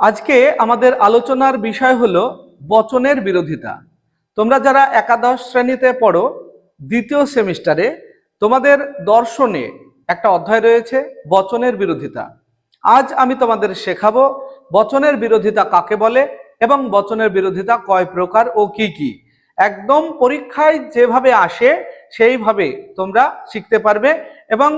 আজকে আমাদের আলোচনার বিষয় হলো বচনের বিরোধিতা। তোমরা যারা একাদশ শ্রেণীতে পড়ো, দ্বিতীয় সেমিস্টারে, তোমাদের দর্শনে একটা অধ্যায় রয়েছে, বচনের বিরোধিতা। আজ আমি তোমাদের শেখাবো বচনের বিরোধিতা কাকে বলে এবং বচনের বিরোধিতা কয় প্রকার ও কি কি। একদম পরীক্ষায় যেভাবে আসে, সেইভাবে তোমরা শিখতে পারবে এবং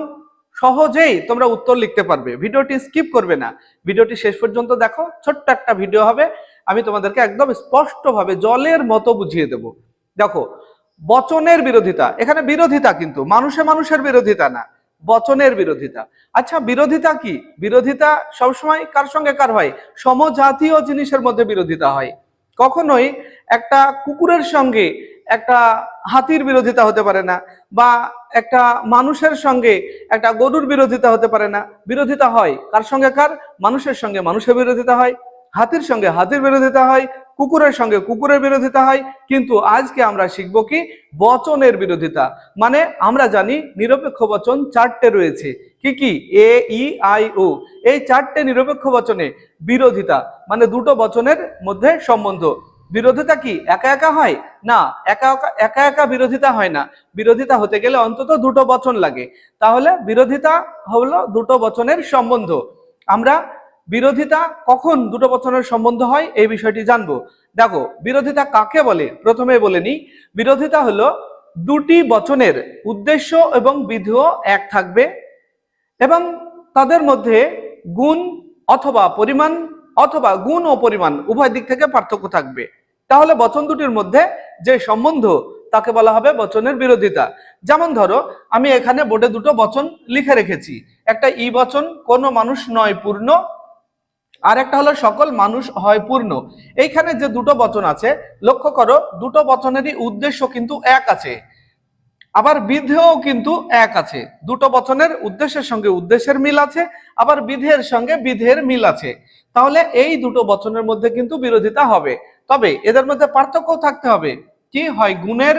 সহজেই তোমরা উত্তর লিখতে পারবে। ভিডিওটি স্কিপ করবে না। ভিডিওটি শেষ পর্যন্ত দেখো। ছোট্ট একটা ভিডিও হবে। আমি তোমাদেরকে একদম স্পষ্টভাবে জলের মতো বুঝিয়ে দেব। দেখো, বচনের বিরোধিতা। এখানে বিরোধিতা কিন্তু। মানুষে মানুষের বিরোধিতা না। বচনের বিরোধিতা। আচ্ছা বিরোধিতা কি? বিরোধিতা সবসময় কার সঙ্গে কার হয়? সমজাতীয় জিনিসের মধ্যে বিরোধিতা হয়। কখনোই একটা কুকুরের সঙ্গে একটা হাতির বিরোধিতা হতে পারে না বা একটা মানুষের সঙ্গে একটা গরুর বিরোধিতা হতে পারে না। বিরোধিতা হয় কার সঙ্গে কার? মানুষের সঙ্গে মানুষের বিরোধিতা হয়, হাতির সঙ্গে হাতির বিরোধিতা হয়, কুকুরের সঙ্গে কুকুরের বিরোধিতা হয়। কিন্তু আজকে আমরা শিখব কি? বচনের বিরোধিতা। মানে আমরা জানি নিরপেক্ষ বচন চারটে রয়েছে। কি কি? A, E, I, O. এই চারটে নিরপেক্ষ বচনে বিরোধিতা মানে দুটো বচনের মধ্যে সম্বন্ধ। বিরোধিতা কি? একা একা হয়? না, একা একা একা বিরোধিতা হয় না। বিরোধিতা হতে গেলে অন্তত দুটো বচন লাগে। তাহলে বিরোধিতা হলো দুটো বচনের সম্বন্ধ। আমরা বিরোধিতা কখন দুটো বচনের সম্বন্ধ হয়, এই বিষয়টি জানব। দেখো, বিরোধিতা কাকে বলে? প্রথমে বলে নিই, বিরোধিতা হলো দুটি বচনের উদ্দেশ্য এবং বিধেয় এক থাকবে এবং তাদের মধ্যে গুণ অথবা পরিমাণ অথবা গুণ ও পরিমাণ উভয় দিক থেকে পার্থক্য থাকবে। তাহলে বচন দুটির মধ্যে যে সম্বন্ধ, তাকে বলা হবে বচনের বিরোধিতা। যেমন ধরো, আমি এখানে বোর্ডে দুটো বচন লিখে রেখেছি। একটা ই বচন, কোনো মানুষ নয় পূর্ণ। আর একটা হলো, সকল মানুষ হয় পূর্ণ। এইখানে যে দুটো বচন আছে, লক্ষ্য করো, দুটো বচনেরই উদ্দেশ্য কিন্তু এক আছে। আবার বিধেও কিন্তু এক আছে। দুটো বচনের উদ্দেশ্যের সঙ্গে উদ্দেশ্যের মিল আছে, আবার বিধের সঙ্গে বিধের মিল আছে। তাহলে এই দুটো বচনের মধ্যে কিন্তু বিরোধিতা হবে। তবে এদের মধ্যে পার্থক্য থাকতে হবে। কি হয় গুণের,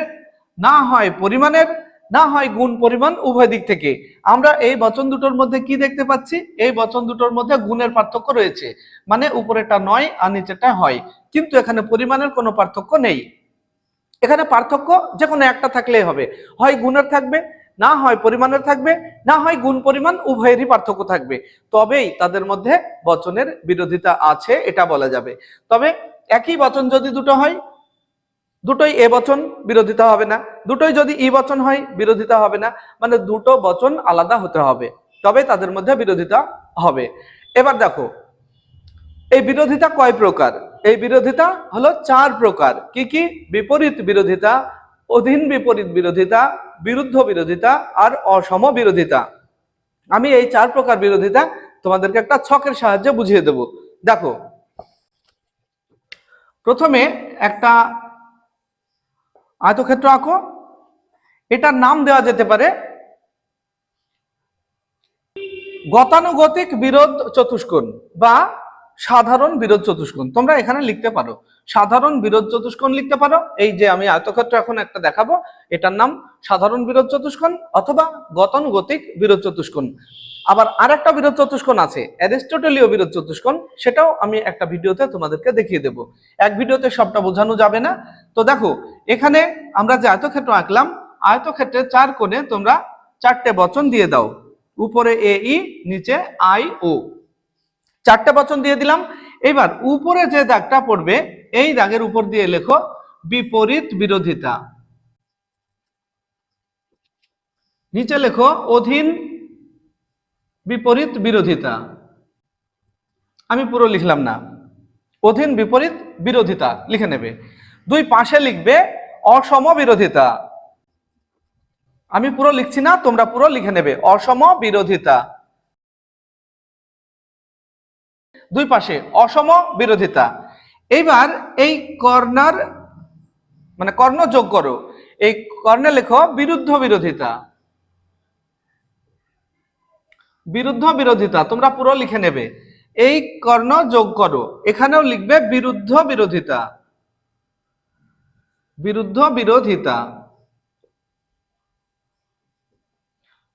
না হয় পরিমাণের, না হয় গুণ পরিমাণ উভয় দিক থেকে। আমরা এই বচন দুটোর মধ্যে কি দেখতে পাচ্ছি? এই বচন দুটোর মধ্যে গুণের পার্থক্য রয়েছে। মানে উপরেটা নয় আর নিচেটা হয়। কিন্তু এখানে পরিমাণের কোনো পার্থক্য নেই। এখানে পার্থক্য যে কোনো একটা থাকলেই হবে। হয় গুণের থাকবে, না হয় পরিমাণের থাকবে, না হয় গুণ পরিমাণ উভয়েরই পার্থক্য থাকবে। তবেই তাদের মধ্যে বচনের বিরোধিতা আছে, এটা বলা যাবে। তবে একই বচন যদি দুটো হয়, দুটোই এ বচন বিরোধিতা হবে না। দুটোই যদি ই বচন হয়, বিরোধিতা হবে না। মানে দুটো বচন আলাদা হতে হবে। তবে তাদের মধ্যে বিরোধিতা হবে। এবার দেখো এই বিরোধিতা কয় প্রকার? এই বিরোধিতা হলো চার প্রকার। কি কি? বিপরীত বিরোধিতা, অধীন বিপরীত বিরোধিতা, বিরুদ্ধ বিরোধিতা আর অসম বিরোধিতা। আমি এই চার প্রকার বিরোধিতা তোমাদেরকে একটা ছকের সাহায্যে বুঝিয়ে দেব। দেখো, প্রথমে একটা আয়তক্ষেত্র আঁকো। এটার নাম দেওয়া যেতে পারে গতানুগতিক বিরোধ চতুষ্কোণ বা সাধারণ বিরোধ চতুষ্কোণ। তোমরা এখানে লিখতে পারো। সাধারণ বিরোধ চতুষ্কোণ লিখতে পারো। এই যে আমি আয়তক্ষেত্র এখন একটা দেখাবো, এটার নাম সাধারণ বিরোধ চতুষ্কোণ অথবা গতানুগতিক বিরোধ চতুষ্কোণ। আবার আরেকটা বিরোধ চতুষ্কোণ আছে, অ্যারিস্টোটেলীয় বিরোধ চতুষ্কোণ, সেটাও আমি একটা ভিডিওতে তোমাদেরকে দেখিয়ে দেব। এক ভিডিওতে সবটা বোঝানো যাবে না। তো দেখো, এখানে আমরা যে আয়তক্ষেত্র আঁকলাম আয়তক্ষেত্রে চার কোণে তোমরা চারটে বচন দিয়ে দাও। উপরে এ ই নিচে আই ও চারটে বচন দিয়ে দিলাম। এবার উপরে যে দাগটা পড়বে, এই দাগের উপর দিয়ে লেখো, বিপরীত বিরোধিতা। নিচে লেখো, অধীন বিপরীত বিরোধিতা। আমি পুরো লিখলাম না। অধীন বিপরীত বিরোধিতা, লিখে নেবে। দুই পাশে লিখবে, অসম বিরোধিতা। আমি পুরো লিখছি না, তোমরা পুরো লিখে নেবে, অসম বিরোধিতা। দুই পাশে, অসম বিরোধিতা। এইবার এই কর্নার মানে কর্ণ যোগ করো এই কর্ণে লেখো বিরুদ্ধ বিরোধিতা। বিরুদ্ধ বিরোধিতা, তোমরা পুরো লিখে নেবে। এই কর্ণ যোগ করো এখানেও লিখবে বিরুদ্ধ বিরোধিতা। বিরুদ্ধ বিরোধিতা।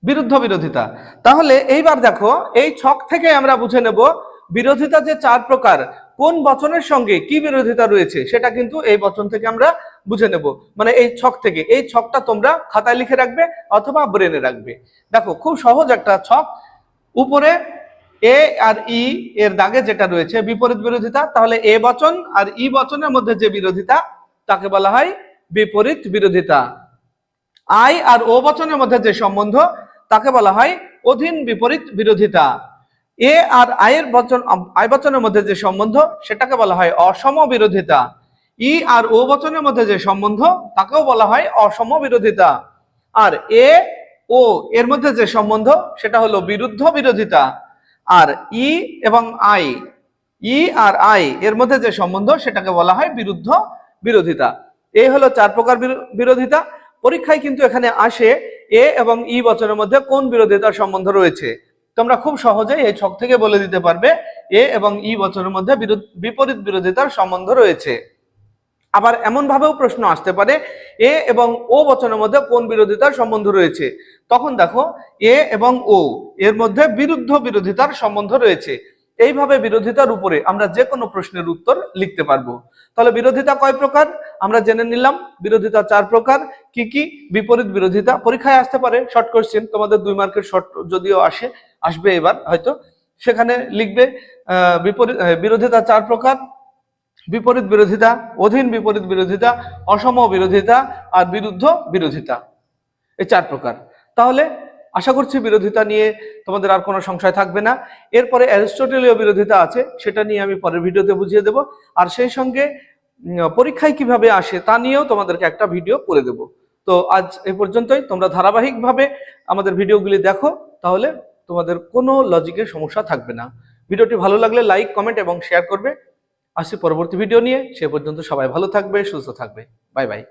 বিরুদ্ধ বিরোধিতা। তাহলে এইবার দেখো, এই ছক থেকে আমরা বুঝে নেব বিরোধিতা যে চার প্রকার, কোন বচনের সঙ্গে কি বিরোধিতা রয়েছে সেটা কিন্তু এই বচন থেকে আমরা বুঝে নেব। মানে এই ছক থেকে, এই ছকটা তোমরা খাতায় লিখে রাখবে অথবা ব্রেনে রাখবে। দেখো, খুব সহজ একটা ছক। উপরে এ আর ই এর দাগে যেটা রয়েছে বিপরীত বিরোধিতা, তাহলে এ বচন আর ই বচনের মধ্যে যে বিরোধিতা, তাকে বলা হয় বিপরীত বিরোধিতা। আই আর ও বচনের মধ্যে যে সম্বন্ধ, তাকে বলা হয় অধীন বিপরীত বিরোধিতা। এ আর আয়ের বচন, আয় বচনের মধ্যে যে সম্বন্ধ, সেটাকে বলা হয় অসম বিরোধিতা ই আর ও বচনের মধ্যে যে সম্বন্ধ, তাকেও বলা হয় অসম বিরোধিতা আর এ, ও এর মধ্যে যে সম্বন্ধ, সেটা হলো বিরুদ্ধ বিরোধিতা। আর ই এবং আই, ই আর আই এর মধ্যে যে সম্বন্ধ, সেটাকে বলা হয় বিরুদ্ধ বিরোধিতা। এই হলো চার প্রকার বিরো- বিরোধিতা। পরীক্ষায় কিন্তু এখানে আসে এ এবং ই বচনের মধ্যে কোন বিরোধিতার সম্বন্ধ রয়েছে। তোমরা খুব সহজেই এই ছক থেকে বলে দিতে পারবে এ এবং ই বচনের মধ্যে বিপরীত বিরোধিতার সম্বন্ধ রয়েছে। আবার এমন ভাবেও প্রশ্ন আসতে পারে, এ এবং ও বচনের মধ্যে কোন বিরোধিতার সম্বন্ধ রয়েছে? তখন দেখো, এ এবং ও, এর মধ্যে বিরুদ্ধ বিরোধিতার সম্বন্ধ রয়েছে। এইভাবে বিরোধিতার উপরে আমরা যে কোনো প্রশ্নের উত্তর লিখতে পারব। তাহলে বিরোধিতা কয় প্রকার? আমরা জেনে নিলাম, বিরোধিতা চার প্রকার। কি কি? বিপরীত বিরোধিতা। পরীক্ষায় আসতে পারে শর্ট কোশ্চেন তোমাদের দুই মার্কের শর্ট যদিও আসে আসবে এবার, হয়তো। সেখানে লিখবে বিপরীত বিরোধিতা চার প্রকার। বিপরীত বিরোধিতা, অধীন বিপরীত বিরোধিতা, অসম বিরোধিতা আর বিরুদ্ধ বিরোধিতা। এই চার প্রকার। তাহলে আশা করছি বিরোধিতা নিয়ে তোমাদের আর কোনো সংশয় থাকবে না। এরপরে অ্যারিস্টোটেলীয় বিরোধিতা আছে, সেটা নিয়ে আমি পরের ভিডিওতে বুঝিয়ে দেব। আর সেই সঙ্গে পরীক্ষায় কীভাবে আসে তা নিয়েও তোমাদেরকে একটা ভিডিও করে দেব। তো আজ এ পর্যন্তই। তোমরা ধারাবাহিকভাবে আমাদের ভিডিওগুলি দেখো, তাহলে তোমাদের কোনো লজিকের সমস্যা থাকবে না। ভিডিওটি ভালো লাগলে লাইক কমেন্ট এবং শেয়ার করবে। আসি পরবর্তী ভিডিও নিয়ে। সে পর্যন্ত সবাই ভালো থাকবে, সুস্থ থাকবে। Bye bye